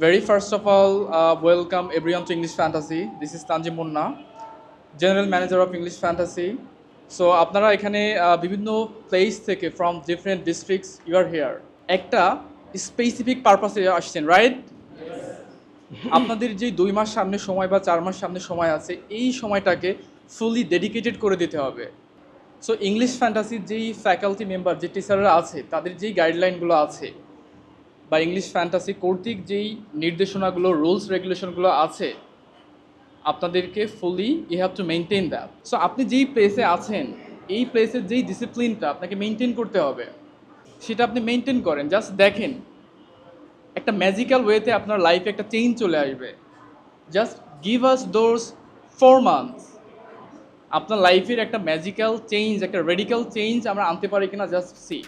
Very first of all, uh, welcome everyone to English Fantasy. This is Tanjim Munna, General Manager of English Fantasy. So আপনারা এখানে বিভিন্ন place থেকে from different districts you are here একটা specific পারপাসে আসছেন right আপনাদের যে দুই মাস সামনে সময় বা চার মাস সামনে সময় আছে এই সময়টাকে ফুলি ডেডিকেটেড করে দিতে হবে সো ইংলিশ ফ্যান্টাসির যেই ফ্যাকাল্টি মেম্বার যে টিচাররা আছে তাদের যেই গাইডলাইনগুলো আছে বা ইংলিশ ফ্যান্টাসি কর্তৃক যেই নির্দেশনাগুলো রুলস রেগুলেশনগুলো আছে, আপনাদেরকে fully you have to maintain that so আপনি যেই প্লেসে আছেন, এই প্লেসের যেই ডিসিপ্লিনটা আপনাকে মেনটেন করতে হবে, সেটা আপনি মেনটেন করেন। জাস্ট দেখেন, একটা ম্যাজিক্যাল ওয়েতে আপনার লাইফে একটা চেঞ্জ চলে আসবে। Just give us those four months আপনার লাইফের একটা ম্যাজিক্যাল চেঞ্জ একটা রেডিক্যাল চেঞ্জ আমরা আনতে পারি কিনা জাস্ট সি